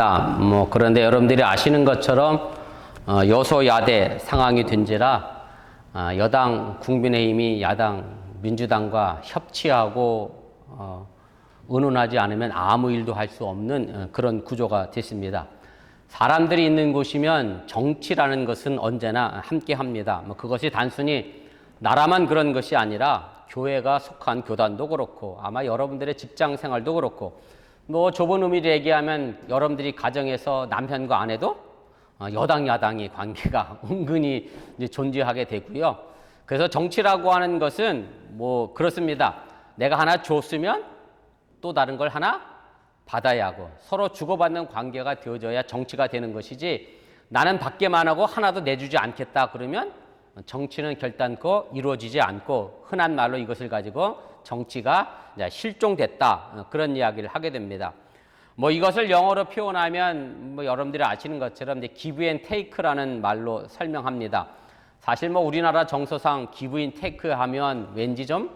합니다. 뭐 그런데 여러분들이 아시는 것처럼 어, 여소야대 상황이 된지라 아, 여당 국민의힘이 야당 민주당과 협치하고 어, 의논하지 않으면 아무 일도 할 수 없는 어, 그런 구조가 됐습니다. 사람들이 있는 곳이면 정치라는 것은 언제나 함께 합니다. 뭐 그것이 단순히 나라만 그런 것이 아니라 교회가 속한 교단도 그렇고 아마 여러분들의 직장 생활도 그렇고 뭐 좁은 의미로 얘기하면 여러분들이 가정에서 남편과 아내도 어, 여당 야당의 관계가 은근히 존재하게 되고요. 그래서 정치라고 하는 것은 뭐 그렇습니다. 내가 하나 줬으면 또 다른 걸 하나 받아야 하고 서로 주고받는 관계가 되어져야 정치가 되는 것이지 나는 받게만 하고 하나도 내주지 않겠다 그러면 정치는 결단코 이루어지지 않고 흔한 말로 이것을 가지고 정치가 실종됐다 어, 그런 이야기를 하게 됩니다. 뭐 이것을 영어로 표현하면 뭐 여러분들이 아시는 것처럼 이제 기브 앤 테이크라는 말로 설명합니다. 사실 뭐 우리나라 정서상 기브 앤 테이크 하면 왠지 좀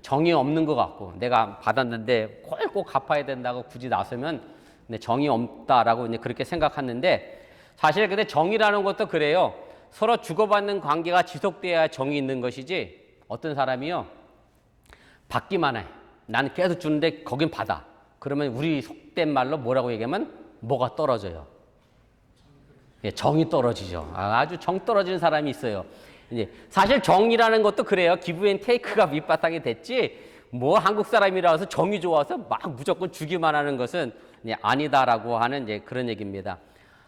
정이 없는 것 같고 내가 받았는데 꼭 갚아야 된다고 굳이 나서면 정이 없다라고 이제 그렇게 생각하는데 사실 근데 정이라는 것도 그래요. 서로 주고받는 관계가 지속돼야 정이 있는 것이지 어떤 사람이요 받기만 해. 나는 계속 주는데 거긴 받아. 그러면 우리 속된 말로 뭐라고 얘기하면 뭐가 떨어져요. 예, 정이 떨어지죠. 아, 아주 정 떨어지는 사람이 있어요. 이제 사실 정이라는 것도 그래요. 기브앤 테이크가 밑바탕이 됐지. 뭐 한국 사람이라서 정이 좋아서 막 무조건 주기만 하는 것은 아니다라고 하는 이제 그런 얘기입니다.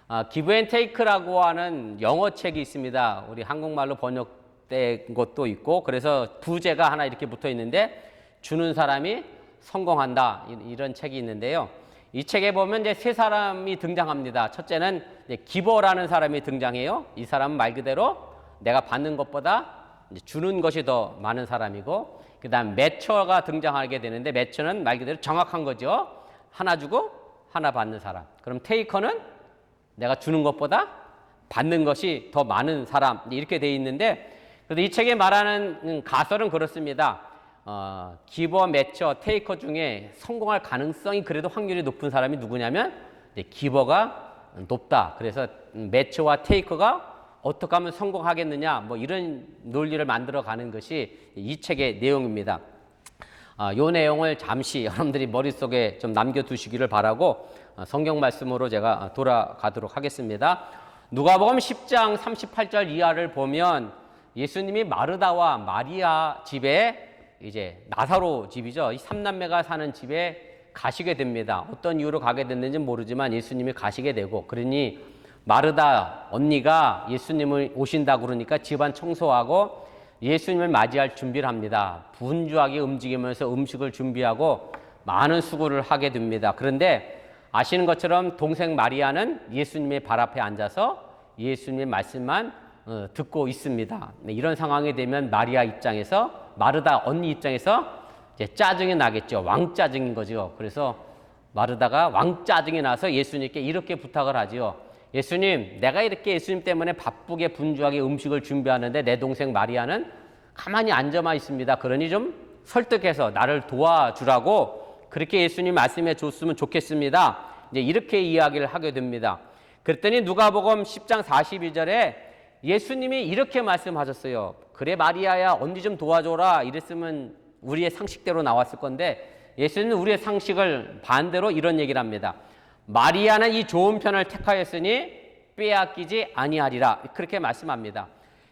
아, 기브앤 테이크라고 하는 영어 책이 있습니다. 우리 한국말로 번역된 것도 있고 그래서 부제가 하나 이렇게 붙어 있는데 주는 사람이 성공한다 이- 이런 책이 있는데요. 이 책에 보면 이제 세 사람이 등장합니다. 첫째는 기버라는 사람이 등장해요. 이 사람은 말 그대로 내가 받는 것보다 주는 것이 더 많은 사람이고, 그 다음 매처가 등장하게 되는데 매처는 말 그대로 정확한 거죠. 하나 주고 하나 받는 사람. 그럼 테이커는 내가 주는 것보다 받는 것이 더 많은 사람 이렇게 돼 있는데, 그래도 이 책에 말하는 음, 가설은 그렇습니다. 어, 기버, 매처, 테이커 중에 성공할 가능성이 그래도 확률이 높은 사람이 누구냐면 기버가 높다. 그래서 음, 매처와 테이커가 어떻게 하면 성공하겠느냐 뭐 이런 논리를 만들어 가는 것이 이 책의 내용입니다. 아, 요 내용을 잠시 여러분들이 머릿속에 좀 남겨두시기를 바라고 어, 성경 말씀으로 제가 돌아가도록 하겠습니다. 누가복음 10장 38절 이하를 보면 예수님이 마르다와 마리아 집에 이제 나사로 집이죠. 이 삼남매가 사는 집에 가시게 됩니다. 어떤 이유로 가게 됐는지 모르지만 예수님이 가시게 되고 그러니 마르다 언니가 예수님을 오신다 그러니까 집안 청소하고 예수님을 맞이할 준비를 합니다. 분주하게 움직이면서 음식을 준비하고 많은 수고를 하게 됩니다. 그런데 아시는 것처럼 동생 마리아는 예수님의 발 앞에 앉아서 예수님의 말씀만 어, 듣고 있습니다. 네, 이런 상황이 되면 마리아 입장에서 마르다 언니 입장에서 이제 짜증이 나겠죠. 왕짜증인 거죠. 그래서 마르다가 왕짜증이 나서 예수님께 이렇게 부탁을 하지요. 예수님, 내가 이렇게 예수님 때문에 바쁘게 분주하게 음식을 준비하는데 내 동생 마리아는 가만히 앉아만 있습니다. 그러니 좀 설득해서 나를 도와주라고 그렇게 예수님 말씀해 줬으면 좋겠습니다. 이제 이렇게 이야기를 하게 됩니다. 그랬더니 누가복음 10장 42절에 예수님이 이렇게 말씀하셨어요. 그래 마리아야 언니 좀 도와줘라 이랬으면 우리의 상식대로 나왔을 건데 예수님은 우리의 상식을 반대로 이런 얘기를 합니다. 마리아는 이 좋은 편을 택하였으니 빼앗기지 아니하리라 그렇게 말씀합니다.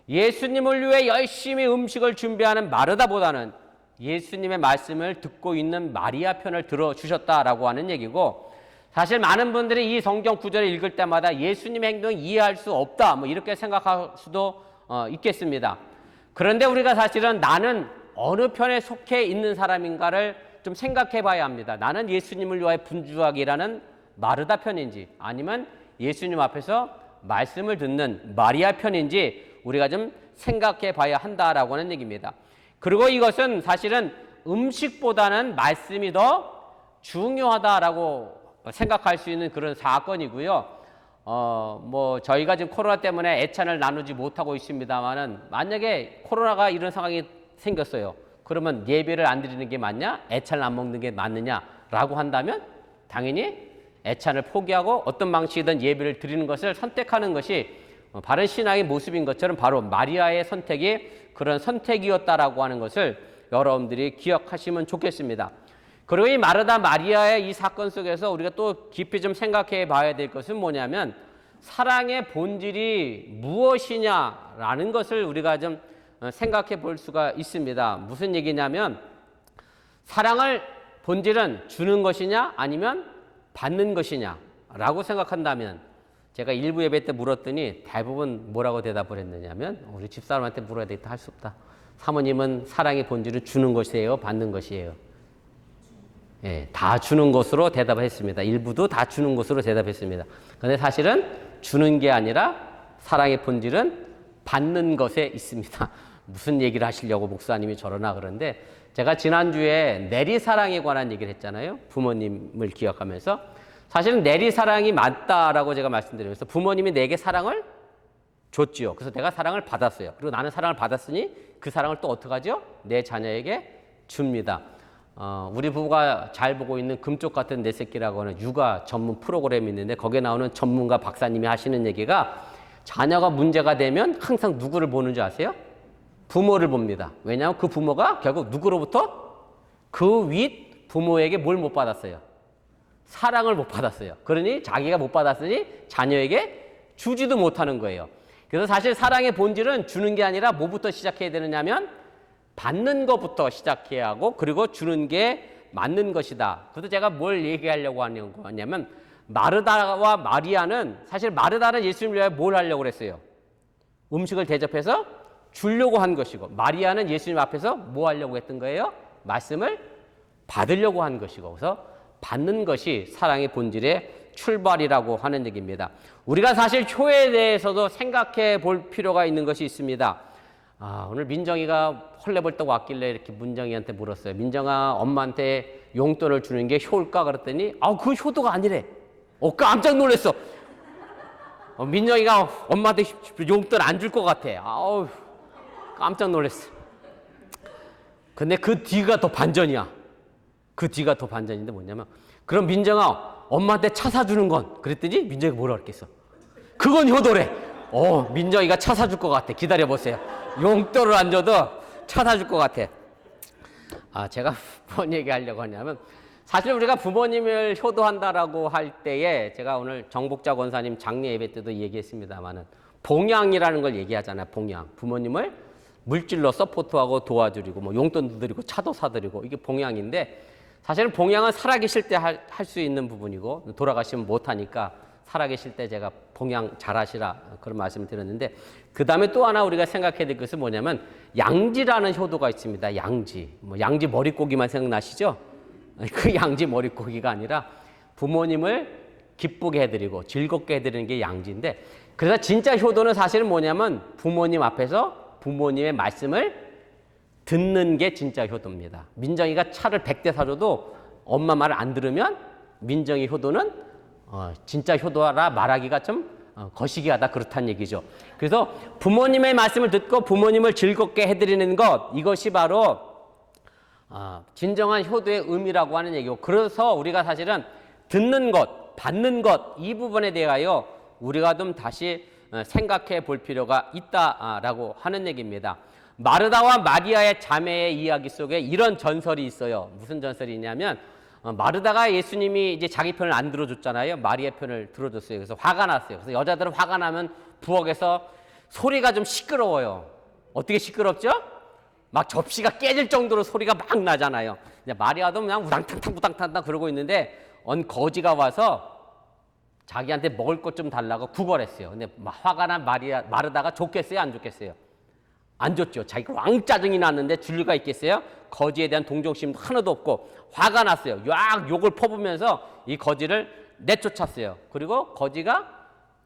예수님을 위해 열심히 음식을 준비하는 마르다보다는 예수님의 말씀을 듣고 있는 마리아 편을 들어 주셨다라고 하는 얘기고 사실 많은 분들이 이 성경 구절을 읽을 때마다 예수님의 행동을 이해할 수 없다 뭐 이렇게 생각할 수도 어, 있겠습니다. 그런데 우리가 사실은 나는 어느 편에 속해 있는 사람인가를 좀 생각해 봐야 합니다. 나는 예수님을 위하여 분주하게 일하는 마르다 편인지 아니면 예수님 앞에서 말씀을 듣는 마리아 편인지 우리가 좀 생각해 봐야 한다라고 하는 얘기입니다. 그리고 이것은 사실은 음식보다는 말씀이 더 중요하다라고 생각할 수 있는 그런 사건이고요. 어, 뭐, 저희가 지금 코로나 때문에 애찬을 나누지 못하고 있습니다만은 만약에 코로나가 이런 상황이 생겼어요. 그러면 예배를 안 드리는 게 맞냐? 애찬을 안 먹는 게 맞느냐라고 한다면 당연히 애찬을 포기하고 어떤 방식이든 예배를 드리는 것을 선택하는 것이 어, 바른 신앙의 모습인 것처럼 바로 마리아의 선택이 그런 선택이었다라고 하는 것을 여러분들이 기억하시면 좋겠습니다. 그리고 이 마르다 마리아의 이 사건 속에서 우리가 또 깊이 좀 생각해 봐야 될 것은 뭐냐면 사랑의 본질이 무엇이냐라는 것을 우리가 좀 어, 생각해 볼 수가 있습니다. 무슨 얘기냐면 사랑을 본질은 주는 것이냐 아니면 받는 것이냐라고 생각한다면 제가 일부 예배 때 물었더니 대부분 뭐라고 대답을 했느냐면 우리 집사람한테 물어야 되겠다 할 수 없다. 사모님은 사랑의 본질은 주는 것이에요, 받는 것이에요. 예, 다 주는 것으로 대답했습니다. 일부도 다 주는 것으로 대답했습니다. 근데 사실은 주는 게 아니라 사랑의 본질은 받는 것에 있습니다. 무슨 얘기를 하시려고 목사님이 저러나 그런데 제가 지난주에 내리사랑에 관한 얘기를 했잖아요. 부모님을 기억하면서. 사실은 내리사랑이 맞다라고 제가 말씀드리면서 부모님이 내게 사랑을 줬지요. 그래서 내가 사랑을 받았어요. 그리고 나는 사랑을 받았으니 그 사랑을 또 어떡하죠? 내 자녀에게 줍니다. 어, 우리 부부가 잘 보고 있는 금쪽 같은 내 새끼라고 하는 육아 전문 프로그램이 있는데 거기에 나오는 전문가 박사님이 하시는 얘기가 자녀가 문제가 되면 항상 누구를 보는 줄 아세요? 부모를 봅니다. 왜냐하면 그 부모가 결국 누구로부터 그 윗 부모에게 뭘 못 받았어요? 사랑을 못 받았어요. 그러니 자기가 못 받았으니 자녀에게 주지도 못하는 거예요. 그래서 사실 사랑의 본질은 주는 게 아니라 뭐부터 시작해야 되느냐면 받는 것부터 시작해야 하고 그리고 주는 게 맞는 것이다. 그래서 제가 뭘 얘기하려고 하는 거냐면 마르다와 마리아는 사실 마르다는 예수님 위해 뭘 하려고 그랬어요? 음식을 대접해서 주려고 한 것이고 마리아는 예수님 앞에서 뭐 하려고 했던 거예요? 말씀을 받으려고 한 것이고 그래서 받는 것이 사랑의 본질의 출발이라고 하는 얘기입니다. 우리가 사실 효에 대해서도 생각해 볼 필요가 있는 것이 있습니다. 아, 오늘 민정이가 헐레벌떡 왔길래 이렇게 문정이한테 물었어요. 민정아, 엄마한테 용돈을 주는 게 효일까? 그랬더니, 아, 그 효도가 아니래. 어, 깜짝 놀랐어. 어, 민정이가 엄마한테 용돈 안 줄 것 같아. 아우, 깜짝 놀랐어. 근데 그 뒤가 더 반전이야. 그 뒤가 더 반전인데 뭐냐면, 그럼 민정아, 엄마한테 차 사주는 건? 그랬더니 민정이가 뭐라 그랬겠어? 그건 효도래. 어, 민정이가 차 사줄 것 같아. 기다려보세요. 용돈을 안 줘도 차 사줄 것 같아. 아, 제가 뭔 얘기 하려고 하냐면, 사실 우리가 부모님을 효도한다라고 할 때에 제가 오늘 정복자 권사님 장례 예배 때도 얘기했습니다만은 봉양이라는 걸 얘기하잖아요. 봉양. 부모님을 물질로 서포트하고 도와드리고 뭐 용돈도 드리고 차도 사드리고 이게 봉양인데 사실은 봉양은 살아계실 때 할 수 있는 부분이고 돌아가시면 못하니까 살아계실 때 제가 봉양 잘하시라 그런 말씀을 드렸는데 그 다음에 또 하나 우리가 생각해야 될 것은 뭐냐면 양지라는 효도가 있습니다. 양지. 뭐 양지 머릿고기만 생각나시죠? 그 양지 머릿고기가 아니라 부모님을 기쁘게 해드리고 즐겁게 해드리는 게 양지인데 그래서 진짜 효도는 사실은 뭐냐면 부모님 앞에서 부모님의 말씀을 듣는 게 진짜 효도입니다. 민정이가 차를 100대 사줘도 엄마 말을 안 들으면 민정이 효도는 어, 진짜 효도라 말하기가 좀 어, 거시기하다 그렇다는 얘기죠. 그래서 부모님의 말씀을 듣고 부모님을 즐겁게 해드리는 것 이것이 바로 어, 진정한 효도의 의미라고 하는 얘기고 그래서 우리가 사실은 듣는 것, 받는 것 이 부분에 대하여 우리가 좀 다시 어, 생각해 볼 필요가 있다라고 하는 얘기입니다. 마르다와 마리아의 자매의 이야기 속에 이런 전설이 있어요. 무슨 전설이냐면 어, 마르다가 예수님이 이제 자기 편을 안 들어줬잖아요. 마리아 편을 들어줬어요. 그래서 화가 났어요. 그래서 여자들은 화가 나면 부엌에서 소리가 좀 시끄러워요. 어떻게 시끄럽죠? 막 접시가 깨질 정도로 소리가 막 나잖아요. 마리아도 그냥 우당탕탕 우당탕탕 그러고 있는데 언 거지가 와서 자기한테 먹을 것 좀 달라고 구걸했어요. 근데 막 화가 난 마리아 마르다가 좋겠어요, 안 좋겠어요? 안 줬죠. 자기가 왕 짜증이 났는데 줄 리가 있겠어요? 거지에 대한 동정심도 하나도 없고 화가 났어요. 약 욕을 퍼부면서 이 거지를 내쫓았어요. 그리고 거지가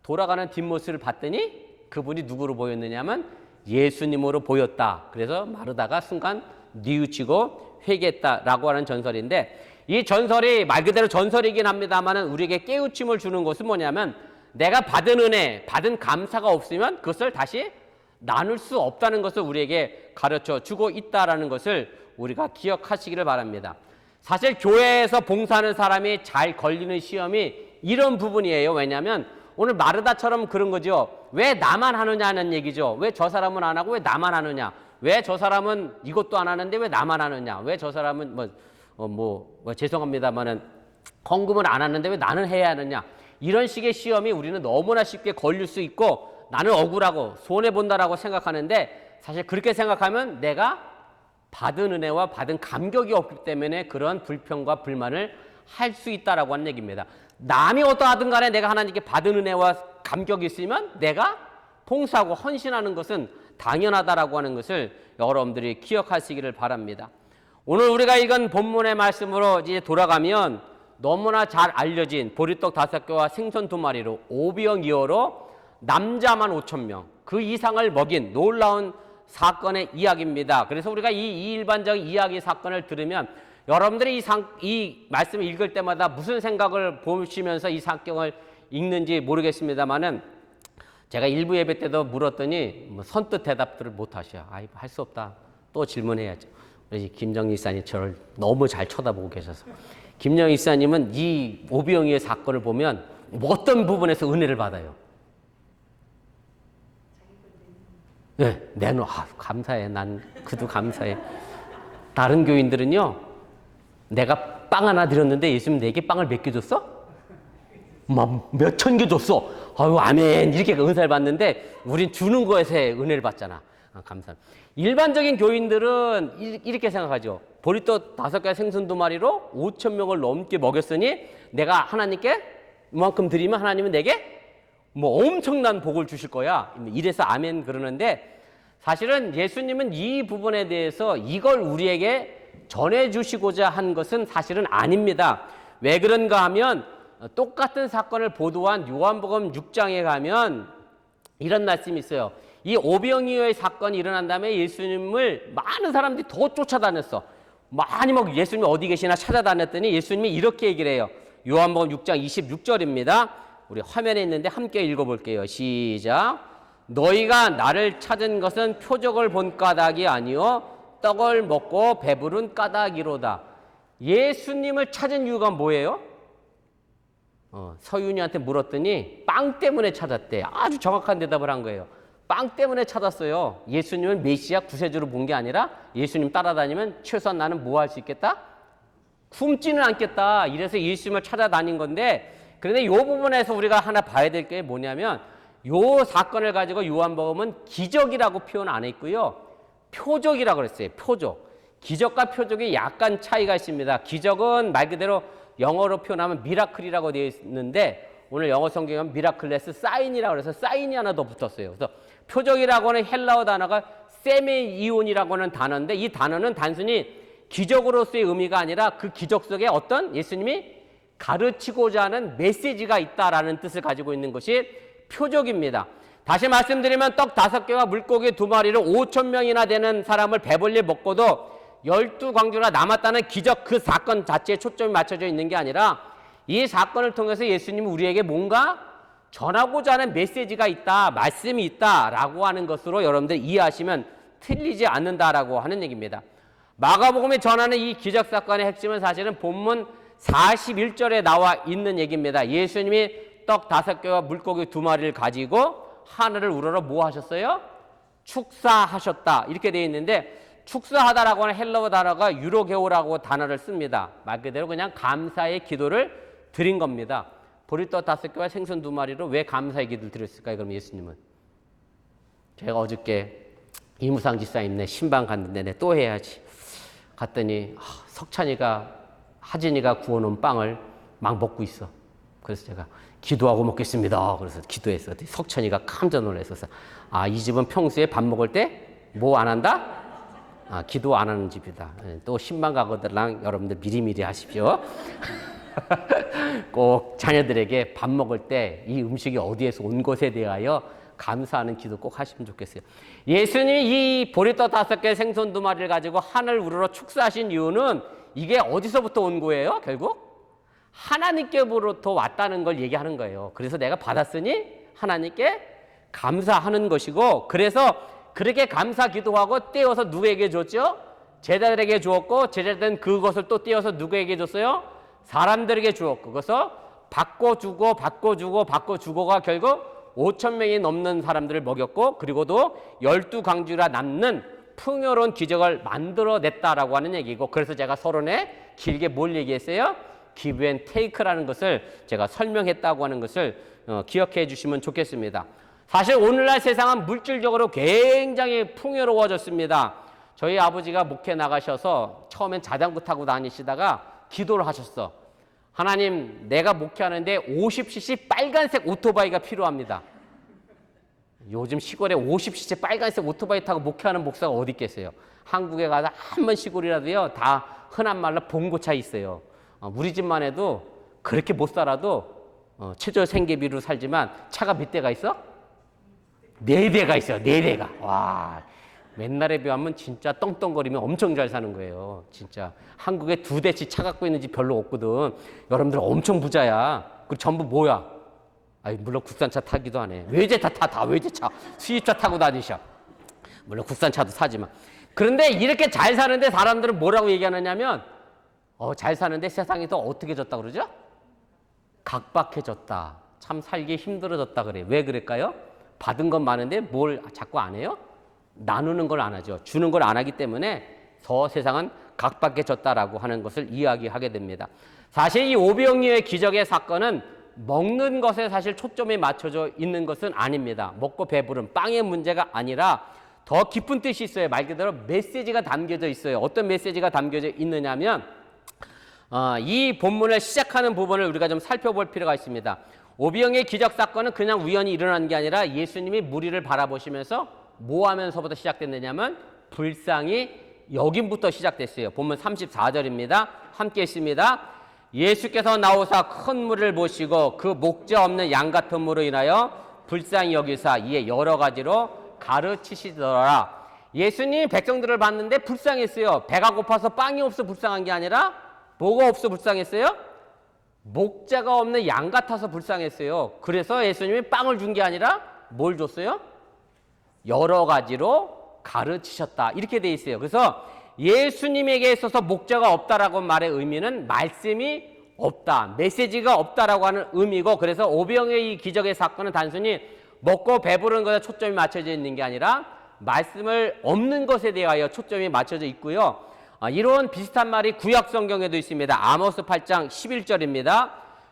돌아가는 뒷모습을 봤더니 그분이 누구로 보였느냐면 예수님으로 보였다. 그래서 마르다가 순간 뉘우치고 회개했다라고 하는 전설인데 이 전설이 말 그대로 전설이긴 합니다만은 우리에게 깨우침을 주는 것은 뭐냐면 내가 받은 은혜, 받은 감사가 없으면 그것을 다시 나눌 수 없다는 것을 우리에게 가르쳐 주고 있다라는 것을 우리가 기억하시기를 바랍니다. 사실 교회에서 봉사하는 사람이 잘 걸리는 시험이 이런 부분이에요. 왜냐하면 오늘 마르다처럼 그런 거죠. 왜 나만 하느냐는 얘기죠. 왜 저 사람은 안 하고 왜 나만 하느냐. 왜 저 사람은 이것도 안 하는데 왜 나만 하느냐. 왜 저 사람은 뭐, 어, 뭐, 뭐 죄송합니다만은 헌금을 안 하는데 왜 나는 해야 하느냐. 이런 식의 시험이 우리는 너무나 쉽게 걸릴 수 있고 나는 억울하고 손해본다라고 생각하는데 사실 그렇게 생각하면 내가 받은 은혜와 받은 감격이 없기 때문에 그런 불평과 불만을 할 수 있다라고 하는 얘기입니다. 남이 어떠하든 간에 내가 하나님께 받은 은혜와 감격이 있으면 내가 봉사하고 헌신하는 것은 당연하다라고 하는 것을 여러분들이 기억하시기를 바랍니다. 오늘 우리가 읽은 본문의 말씀으로 이제 돌아가면 너무나 잘 알려진 보리떡 다섯 개와 생선 두 마리로 오비영 이어로 남자만 5천 명, 그 이상을 먹인 놀라운 사건의 이야기입니다. 그래서 우리가 이, 이 일반적인 이야기 사건을 들으면 여러분들이 이, 상, 이 말씀을 읽을 때마다 무슨 생각을 보시면서 이 사건을 읽는지 모르겠습니다만은 제가 일부 예배 때도 물었더니 뭐 선뜻 대답들을 못 하셔. 아이, 할 수 없다. 또 질문해야죠. 우리 김정희 이사님 저를 너무 잘 쳐다보고 계셔서. 김정희 이사님은 이 오비영이의 사건을 보면 어떤 부분에서 은혜를 받아요. 네, 내놓, 아, 감사해. 난 그도 감사해. 다른 교인들은요, 내가 빵 하나 드렸는데 예수님 내게 빵을 몇 개 줬어? 막 몇천 개 줬어. 아유, 아멘. 이렇게 은사를 받는데 우린 주는 것에 은혜를 받잖아. 아, 감사합니다. 일반적인 교인들은 이- 이렇게 생각하죠. 보리떡 다섯 개 생선 두 마리로 5천 명을 넘게 먹였으니 내가 하나님께 이만큼 드리면 하나님은 내게 뭐 엄청난 복을 주실 거야. 이래서 아멘 그러는데 사실은 예수님은 이 부분에 대해서 이걸 우리에게 전해 주시고자 한 것은 사실은 아닙니다. 왜 그런가 하면 똑같은 사건을 보도한 요한복음 6장에 가면 이런 말씀이 있어요. 이 오병이어의 사건이 일어난 다음에 예수님을 많은 사람들이 더 쫓아다녔어. 많이 막 예수님이 어디 계시나 찾아다녔더니 예수님이 이렇게 얘기를 해요. 요한복음 6장 26절입니다. 우리 화면에 있는데 함께 읽어볼게요. 시작. 너희가 나를 찾은 것은 표적을 본 까닭이 아니요 떡을 먹고 배부른 까닭이로다. 예수님을 찾은 이유가 뭐예요? 어, 서윤이한테 물었더니 빵 때문에 찾았대. 아주 정확한 대답을 한 거예요. 빵 때문에 찾았어요. 예수님을 메시아 구세주로 본 게 아니라 예수님 따라다니면 최소한 나는 뭐 할 수 있겠다? 굶지는 않겠다. 이래서 예수님을 찾아다닌 건데 그런데 이 부분에서 우리가 하나 봐야 될 게 뭐냐면 요 사건을 가지고 요한복음은 기적이라고 표현 안 했고요. 표적이라고 그랬어요. 표적. 기적과 표적이 약간 차이가 있습니다. 기적은 말 그대로 영어로 표현하면 미라클이라고 되어 있는데 오늘 영어 성경은 미라클레스 사인이라고 그래서 사인이 하나 더 붙었어요. 그래서 표적이라고 하는 헬라어 단어가 세메이온이라고 하는 단어인데 이 단어는 단순히 기적으로서의 의미가 아니라 그 기적 속에 어떤 예수님이 가르치고자 하는 메시지가 있다라는 뜻을 가지고 있는 것이 표적입니다. 다시 말씀드리면 떡 다섯 개와 물고기 두 마리를 5천 명이나 되는 사람을 배불리 먹고도 열두 광주나 남았다는 기적 그 사건 자체에 초점이 맞춰져 있는 게 아니라 이 사건을 통해서 예수님이 우리에게 뭔가 전하고자 하는 메시지가 있다, 말씀이 있다라고 하는 것으로 여러분들 이해하시면 틀리지 않는다라고 하는 얘기입니다. 마가복음이 전하는 이 기적 사건의 핵심은 사실은 본문 41절에 나와 있는 얘기입니다. 예수님이 떡 다섯 개와 물고기 두 마리를 가지고 하늘을 우러러 뭐 하셨어요? 축사하셨다. 이렇게 되어 있는데 축사하다라고 하는 헬라어 단어가 유로게오라고 단어를 씁니다. 말 그대로 그냥 감사의 기도를 드린 겁니다. 보리떡 다섯 개와 생선 두 마리로 왜 감사의 기도를 드렸을까요? 그럼 예수님은 제가 어저께 이무상 지사님 네 신방 갔는데 내또 해야지. 갔더니 아, 석찬이가 하진이가 구워놓은 빵을 막 먹고 있어. 그래서 제가 기도하고 먹겠습니다. 그래서 기도했어. 석찬이가 깜짝 놀랐었어. 아, 이 집은 평소에 밥 먹을 때 뭐 안 한다? 아, 기도 안 하는 집이다. 예, 또 신방 가거들랑 여러분들 미리미리 하십시오. 꼭 자녀들에게 밥 먹을 때 이 음식이 어디에서 온 것에 대하여 감사하는 기도 꼭 하시면 좋겠어요. 예수님이 이 보리떡 다섯 개 생선 두 마리를 가지고 하늘 우러러 축사하신 이유는 이게 어디서부터 온 거예요? 결국 하나님께로부터 왔다는 걸 얘기하는 거예요. 그래서 내가 받았으니 하나님께 감사하는 것이고 그래서 그렇게 감사 기도하고 떼어서 누구에게 줬죠? 제자들에게 주었고 제자들은 그것을 또 떼어서 누구에게 줬어요? 사람들에게 주었고 그래서 바꿔 주고 바꿔 주고 바꿔 주고가 결국 5천 명이 넘는 사람들을 먹였고 그리고도 열두 강주라 남는 풍요로운 기적을 만들어냈다라고 하는 얘기고 그래서 제가 서론에 길게 뭘 얘기했어요? 기브 앤 테이크라는 것을 제가 설명했다고 하는 것을 어, 기억해 주시면 좋겠습니다. 사실 오늘날 세상은 물질적으로 굉장히 풍요로워졌습니다. 저희 아버지가 목회 나가셔서 처음엔 자전거 타고 다니시다가 기도를 하셨어. 하나님, 내가 목회하는데 50cc 빨간색 오토바이가 필요합니다. 요즘 시골에 50cc 빨간색 오토바이 타고 목회하는 목사가 어디 있겠어요? 한국에 가서 한 번 시골이라도요, 다 흔한 말로 봉고차 있어요. 어, 우리 집만 해도 그렇게 못 살아도 어, 최저 생계비로 살지만 차가 몇 대가 있어? 네 대가 있어요. 네 대가. 와. 맨날에 비하면 진짜 떵떵거리면 엄청 잘 사는 거예요. 진짜. 한국에 두 대씩 차 갖고 있는 집 별로 없거든. 여러분들 엄청 부자야. 그 전부 뭐야? 아니, 물론 국산차 타기도 하네. 외제차 타, 다 외제차. 수입차 타고 다니셔. 물론 국산차도 사지만. 그런데 이렇게 잘 사는데 사람들은 뭐라고 얘기하느냐면, 어, 잘 사는데 세상이 더 어떻게 졌다 그러죠? 각박해졌다. 참 살기 힘들어졌다 그래. 왜 그럴까요? 받은 건 많은데 뭘 자꾸 안 해요? 나누는 걸 안 하죠. 주는 걸 안 하기 때문에 더 세상은 각박해졌다라고 하는 것을 이야기하게 됩니다. 사실 이 오병이어의 기적의 사건은 먹는 것에 사실 초점이 맞춰져 있는 것은 아닙니다. 먹고 배부른 빵의 문제가 아니라 더 깊은 뜻이 있어요. 말 그대로 메시지가 담겨져 있어요. 어떤 메시지가 담겨져 있느냐면 어, 이 본문을 시작하는 부분을 우리가 좀 살펴볼 필요가 있습니다. 오병의 기적 사건은 그냥 우연히 일어난 게 아니라 예수님이 무리를 바라보시면서 뭐 하면서부터 시작됐느냐면 불쌍히 여김부터 시작됐어요. 본문 34절입니다. 함께 있습니다. 예수께서 나오사 큰 물을 보시고 그 목자 없는 양 같은 물로 인하여 불쌍히 여기사 이에 여러 가지로 가르치시더라. 예수님 백성들을 봤는데 불쌍했어요. 배가 고파서 빵이 없어 불쌍한 게 아니라 뭐가 없어 불쌍했어요? 목자가 없는 양 같아서 불쌍했어요. 그래서 예수님이 빵을 준 게 아니라 뭘 줬어요? 여러 가지로 가르치셨다. 이렇게 돼 있어요. 그래서 예수님에게 있어서 목자가 없다라고 말의 의미는 말씀이 없다. 메시지가 없다라고 하는 의미고 그래서 오병의 이 기적의 사건은 단순히 먹고 배부른 것에 초점이 맞춰져 있는 게 아니라 말씀을 없는 것에 대하여 초점이 맞춰져 있고요. 아, 이런 비슷한 말이 구약 성경에도 있습니다. 아모스 8장 11절입니다.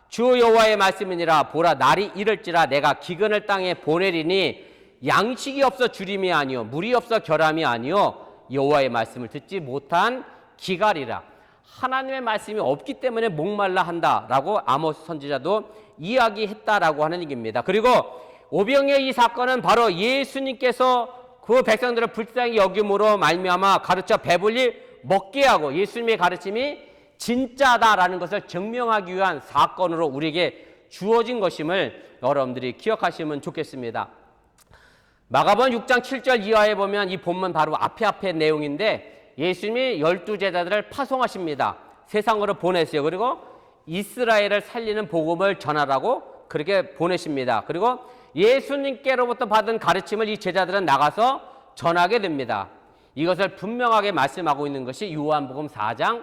주 여호와의 말씀이니라 보라 날이 이를지라 내가 기근을 땅에 보내리니 양식이 없어 주림이 아니요 물이 없어 결함이 아니요 여호와의 말씀을 듣지 못한 기갈이라 하나님의 말씀이 없기 때문에 목말라 한다라고 아모스 선지자도 이야기했다라고 하는 얘기입니다. 그리고 오병의 이 사건은 바로 예수님께서 그 백성들을 불쌍히 여김으로 말미암아 가르쳐 배불리 먹게 하고 예수님의 가르침이 진짜다라는 것을 증명하기 위한 사건으로 우리에게 주어진 것임을 여러분들이 기억하시면 좋겠습니다. 마가본 6장 7절 이하에 보면 이 본문 바로 앞에 앞에 내용인데 예수님이 열두 제자들을 파송하십니다. 세상으로 보내세요. 그리고 이스라엘을 살리는 복음을 전하라고 그렇게 보내십니다. 그리고 예수님께로부터 받은 가르침을 이 제자들은 나가서 전하게 됩니다. 이것을 분명하게 말씀하고 있는 것이 요한복음 4장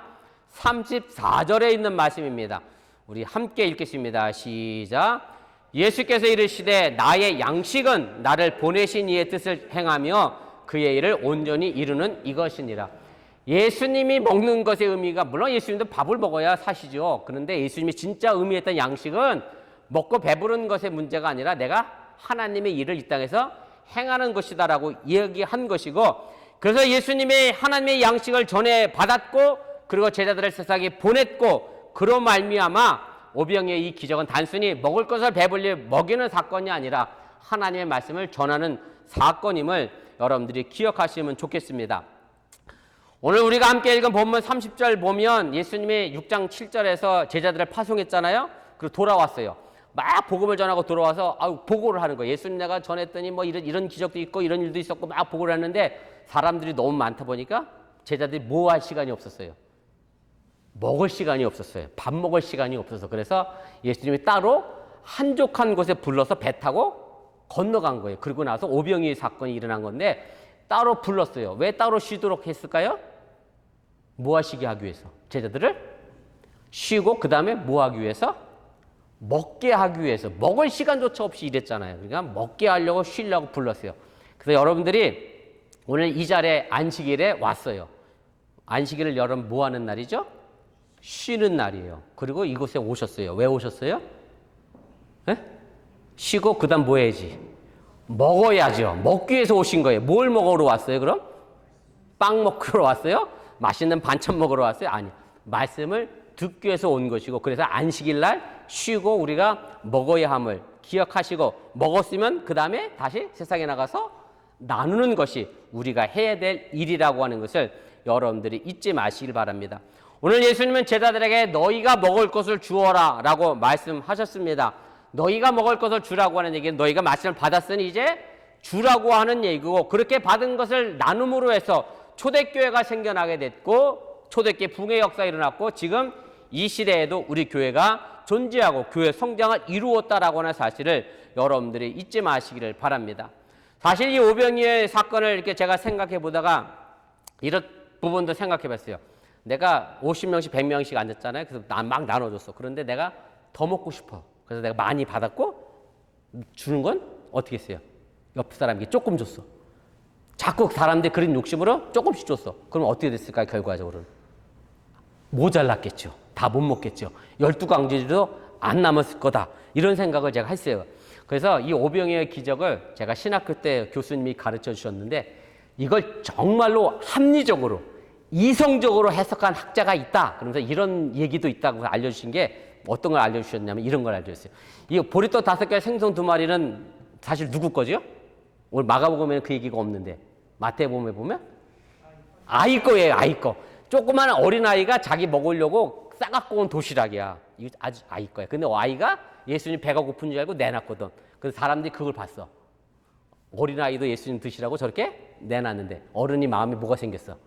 34절에 있는 말씀입니다. 우리 함께 읽겠습니다. 시작. 예수께서 이르시되 나의 양식은 나를 보내신 이의 뜻을 행하며 그의 일을 온전히 이루는 이것이니라. 예수님이 먹는 것의 의미가 물론 예수님도 밥을 먹어야 사시죠. 그런데 예수님이 진짜 의미했던 양식은 먹고 배부른 것의 문제가 아니라 내가 하나님의 일을 이 땅에서 행하는 것이다라고 얘기한 것이고 그래서 예수님의 하나님의 양식을 전해 받았고 그리고 제자들을 세상에 보냈고 그로 말미암아 오병의 이 기적은 단순히 먹을 것을 배불리 먹이는 사건이 아니라 하나님의 말씀을 전하는 사건임을 여러분들이 기억하시면 좋겠습니다. 오늘 우리가 함께 읽은 본문 30절 보면 예수님이 6장 7절에서 제자들을 파송했잖아요. 그리고 돌아왔어요. 막 복음을 전하고 돌아와서 아유 보고를 하는 거예요. 예수님 내가 전했더니 뭐 이런 이런 기적도 있고 이런 일도 있었고 막 보고를 했는데 사람들이 너무 많다 보니까 제자들이 뭐 할 시간이 없었어요. 먹을 시간이 없었어요. 밥 먹을 시간이 없어서 그래서 예수님이 따로 한적한 곳에 불러서 배 타고 건너간 거예요. 그리고 나서 오병이 사건이 일어난 건데 따로 불렀어요. 왜 따로 쉬도록 했을까요? 뭐 하시게 하기 위해서? 제자들을 쉬고 그 다음에 뭐 하기 위해서? 먹게 하기 위해서 먹을 시간조차 없이 일했잖아요. 그러니까 먹게 하려고 쉬려고 불렀어요. 그래서 여러분들이 오늘 이 자리에 안식일에 왔어요. 안식일을 여러분 뭐 하는 날이죠? 쉬는 날이에요. 그리고 이곳에 오셨어요. 왜 오셨어요? 예? 쉬고 그다음 뭐 해야지? 먹어야죠. 먹기 위해서 오신 거예요. 뭘 먹으러 왔어요, 그럼? 빵 먹으러 왔어요? 맛있는 반찬 먹으러 왔어요? 아니. 말씀을 듣기 위해서 온 것이고 그래서 안식일 날 쉬고 우리가 먹어야 함을 기억하시고 먹었으면 그 다음에 다시 세상에 나가서 나누는 것이 우리가 해야 될 일이라고 하는 것을 여러분들이 잊지 마시길 바랍니다. 오늘 예수님은 제자들에게 너희가 먹을 것을 주어라 라고 말씀하셨습니다. 너희가 먹을 것을 주라고 하는 얘기는 너희가 말씀을 받았으니 이제 주라고 하는 얘기고 그렇게 받은 것을 나눔으로 해서 초대교회가 생겨나게 됐고 초대교회 붕의 역사가 일어났고 지금 이 시대에도 우리 교회가 존재하고 교회 성장을 이루었다라고 하는 사실을 여러분들이 잊지 마시기를 바랍니다. 사실 이 오병이의 사건을 이렇게 제가 생각해 보다가 이런 부분도 생각해 봤어요. 내가 50명씩 100명씩 앉았잖아요. 그래서 나- 막 나눠줬어. 그런데 내가 더 먹고 싶어. 그래서 내가 많이 받았고 주는 건 어떻게 했어요? 옆 사람에게 조금 줬어. 자꾸 사람들 그런 욕심으로 조금씩 줬어. 그럼 어떻게 됐을까요? 결과적으로는 모자랐겠죠. 다 못 먹겠죠. 열두 강제도 안 남았을 거다. 이런 생각을 제가 했어요. 그래서 이 오병이의 기적을 제가 신학교 때 교수님이 가르쳐 주셨는데 이걸 정말로 합리적으로 이성적으로 해석한 학자가 있다. 그러면서 이런 얘기도 있다고 알려주신 게 어떤 걸 알려주셨냐면 이런 걸 알려주셨어요. 이 보리떡 다섯 개 생선 두 마리는 사실 누구 거죠? 오늘 마가복음에는 그 얘기가 없는데 마태복음에 보면 아이 거예요, 아이 거. 조그마한 어린 아이가 자기 먹으려고 싸갖고 온 도시락이야. 이거 아주 아이 거야. 근데 아이가 예수님 배가 고픈 줄 알고 내놨거든. 그래서 사람들이 그걸 봤어. 어린 아이도 예수님 드시라고 저렇게 내놨는데 어른이 마음에 뭐가 생겼어?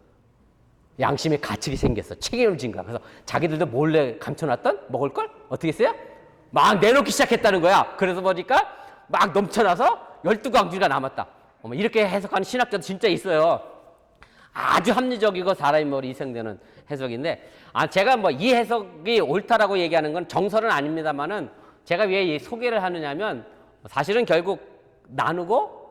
양심의 가책이 생겼어. 책임을 진 거야. 그래서 자기들도 몰래 감춰놨던 먹을 걸 어떻게 했어요? 막 내놓기 시작했다는 거야. 그래서 보니까 막 넘쳐나서 열두 강주가 남았다. 어머, 이렇게 해석하는 신학자도 진짜 있어요. 아주 합리적이고 사람의 머리 이생되는 해석인데, 아, 제가 뭐 이 해석이 옳다라고 얘기하는 건 정설은 아닙니다만은 제가 왜이 소개를 하느냐면 사실은 결국 나누고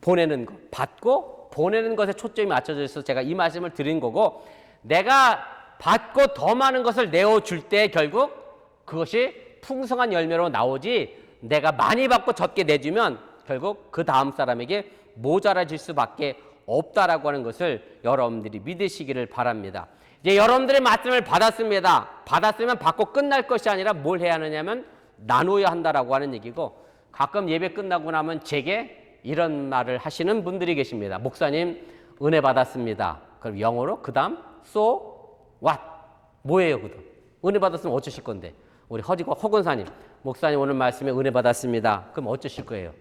보내는 것, 받고 보내는 것에 초점이 맞춰져 있어서 제가 이 말씀을 드린 거고 내가 받고 더 많은 것을 내어줄 때 결국 그것이 풍성한 열매로 나오지 내가 많이 받고 적게 내주면 결국 그 다음 사람에게 모자라질 수밖에 없다라고 하는 것을 여러분들이 믿으시기를 바랍니다. 이제 여러분들의 말씀을 받았습니다. 받았으면 받고 끝날 것이 아니라 뭘 해야 하느냐면 나눠야 한다라고 하는 얘기고 가끔 예배 끝나고 나면 제게 이런 말을 하시는 분들이 계십니다. 목사님 은혜 받았습니다. 그럼 영어로 그 다음 so what 뭐예요 그다음 은혜 받았으면 어쩌실 건데 우리 허지고 허근사님 목사님 오늘 말씀에 은혜 받았습니다. 그럼 어쩌실 거예요?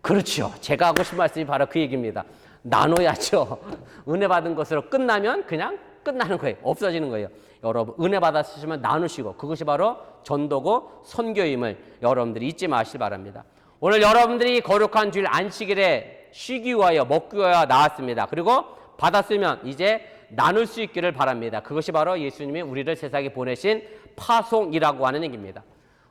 그렇죠. 제가 하고 싶은 말씀이 바로 그 얘기입니다. 나눠야죠. 은혜 받은 것으로 끝나면 그냥 끝나는 거예요. 없어지는 거예요. 여러분, 은혜 받았으시면 나누시고 그것이 바로 전도고 선교임을 여러분들이 잊지 마시기 바랍니다. 오늘 여러분들이 거룩한 주일 안식일에 쉬기 위하여 먹기 위하여 나왔습니다. 그리고 받았으면 이제 나눌 수 있기를 바랍니다. 그것이 바로 예수님이 우리를 세상에 보내신 파송이라고 하는 얘기입니다.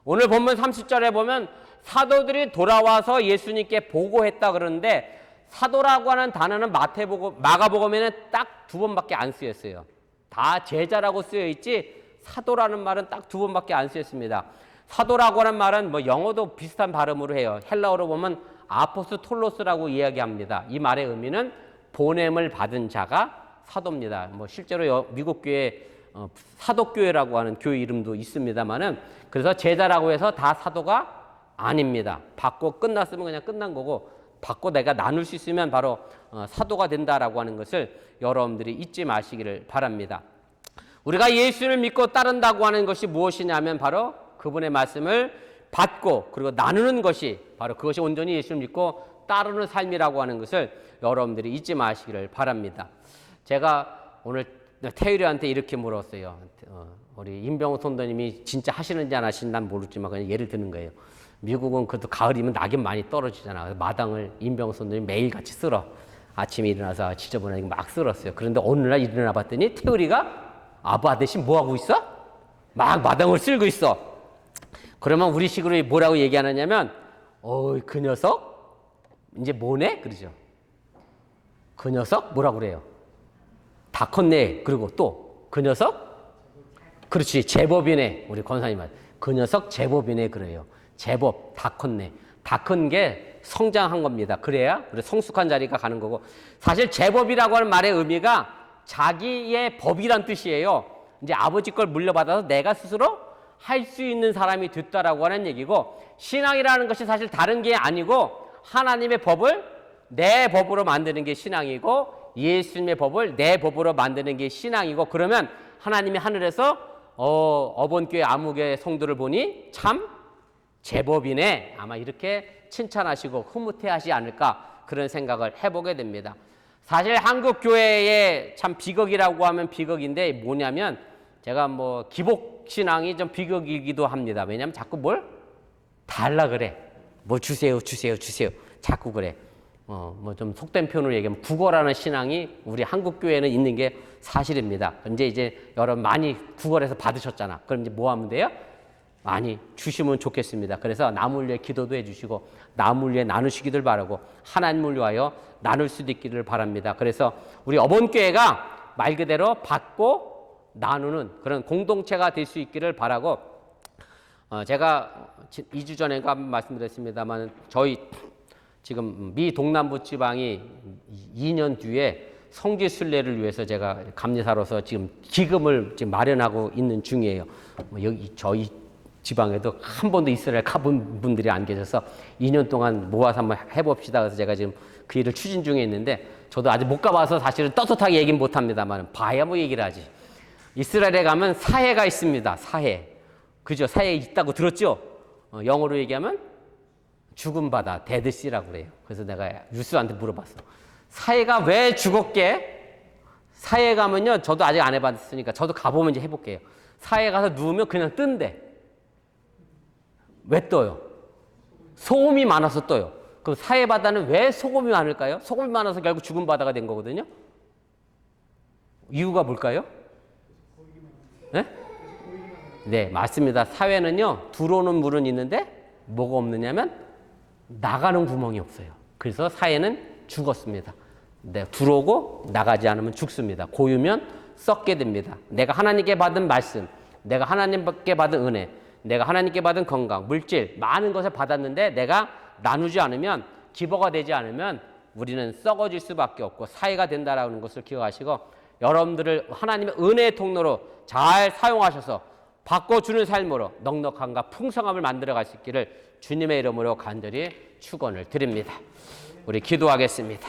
오늘 본문 30절에 보면 사도들이 돌아와서 예수님께 보고했다 그러는데 사도라고 하는 단어는 마태복음, 마가복음에는 딱 두 번밖에 안 쓰였어요. 다 제자라고 쓰여 있지 사도라는 말은 딱 두 번밖에 안 쓰였습니다. 사도라고 하는 말은 뭐 영어도 비슷한 발음으로 해요. 헬라어로 보면 아포스톨로스라고 이야기합니다. 이 말의 의미는 보냄을 받은 자가 사도입니다. 뭐 실제로 여- 미국 교회 어, 사도교회라고 하는 교회 이름도 있습니다만은 그래서 제자라고 해서 다 사도가 아닙니다. 받고 끝났으면 그냥 끝난 거고 받고 내가 나눌 수 있으면 바로 어, 사도가 된다라고 하는 것을 여러분들이 잊지 마시기를 바랍니다. 우리가 예수를 믿고 따른다고 하는 것이 무엇이냐면 바로 그분의 말씀을 받고 그리고 나누는 것이 바로 그것이 온전히 예수를 믿고 따르는 삶이라고 하는 것을 여러분들이 잊지 마시기를 바랍니다. 제가 오늘 태율이한테 이렇게 물었어요. 어, 우리 임병호 선도님이 진짜 하시는지 안 하시는지 난 모르지만 그냥 예를 드는 거예요. 미국은 그래도 가을이면 낙엽 많이 떨어지잖아. 마당을 임병호 선도님이 매일같이 쓸어. 아침에 일어나서 지저분하게 막 쓸었어요. 그런데 어느 날 일어나 봤더니 태율이가 아빠 대신 뭐 하고 있어? 막 마당을 쓸고 있어. 그러면 우리 식으로 뭐라고 얘기하느냐면 어이 그 녀석 이제 뭐네 그러죠. 그 녀석 뭐라고 그래요? 다 컸네. 그리고 또 그 녀석 그렇지 제법이네. 우리 권사님 말. 그 녀석 제법이네 그래요. 제법 다 컸네. 다 큰 게 성장한 겁니다. 그래야 그래 성숙한 자리가 가는 거고 사실 제법이라고 하는 말의 의미가 자기의 법이란 뜻이에요. 이제 아버지 걸 물려받아서 내가 스스로 할 수 있는 사람이 됐다라고 하는 얘기고 신앙이라는 것이 사실 다른 게 아니고 하나님의 법을 내 법으로 만드는 게 신앙이고 예수님의 법을 내 법으로 만드는 게 신앙이고 그러면 하나님이 하늘에서 어, 어본교회 아무개 성도를 보니 참 제법이네 아마 이렇게 칭찬하시고 흐뭇해하지 않을까 그런 생각을 해보게 됩니다. 사실 한국 교회의 참 비극이라고 하면 비극인데 뭐냐면 제가 뭐 기복 신앙이 좀 비극이기도 합니다. 왜냐하면 자꾸 뭘 달라 그래. 뭐 주세요, 주세요, 주세요. 자꾸 그래. 어, 뭐 좀 속된 표현으로 얘기하면 국어라는 신앙이 우리 한국 교회는 있는 게 사실입니다. 근데 이제 여러분 많이 국어에서 받으셨잖아. 그럼 이제 뭐 하면 돼요? 많이 주시면 좋겠습니다. 그래서 남을 위해 기도도 해주시고 남을 위해 나누시기를 바라고 하나님을 위하여 나눌 수도 있기를 바랍니다. 그래서 우리 어본교회가 말 그대로 받고 나누는 그런 공동체가 될 수 있기를 바라고 어, 제가 2주 전에가 한번 말씀드렸습니다만 저희 지금 미 동남부 지방이 2년 뒤에 성지 순례를 위해서 제가 감리사로서 지금 기금을 지금 마련하고 있는 중이에요. 뭐 여기 저희 지방에도 한 번도 이스라엘 가본 분들이 안 계셔서 2년 동안 모아서 한번 해봅시다. 그래서 제가 지금 그 일을 추진 중에 있는데 저도 아직 못 가봐서 사실은 떳떳하게 얘기는 못합니다만 봐야 뭐 얘기를 하지. 이스라엘에 가면 사해가 있습니다. 사해. 그죠? 사해 있다고 들었죠? 어, 영어로 얘기하면 죽은 바다, 데드시라고 그래요. 그래서 내가 유스한테 물어봤어. 사해가 왜 죽었게? 사해 가면요, 저도 아직 안 해봤으니까 저도 가보면 이제 해볼게요. 사해 가서 누우면 그냥 뜬대. 왜 떠요? 소금이 많아서 떠요. 그럼 사해 바다는 왜 소금이 많을까요? 소금이 많아서 결국 죽은 바다가 된 거거든요. 이유가 뭘까요? 네? 네, 맞습니다. 사회는요, 들어오는 물은 있는데 뭐가 없느냐면 나가는 구멍이 없어요. 그래서 사회는 죽었습니다. 네, 들어오고 나가지 않으면 죽습니다. 고유면 썩게 됩니다. 내가 하나님께 받은 말씀, 내가 하나님께 받은 은혜, 내가 하나님께 받은 건강, 물질, 많은 것을 받았는데 내가 나누지 않으면 기버가 되지 않으면 우리는 썩어질 수밖에 없고 사회가 된다라는 것을 기억하시고 여러분들을 하나님의 은혜의 통로로 잘 사용하셔서 바꿔주는 삶으로 넉넉함과 풍성함을 만들어갈 수 있기를 주님의 이름으로 간절히 축원을 드립니다. 우리 기도하겠습니다.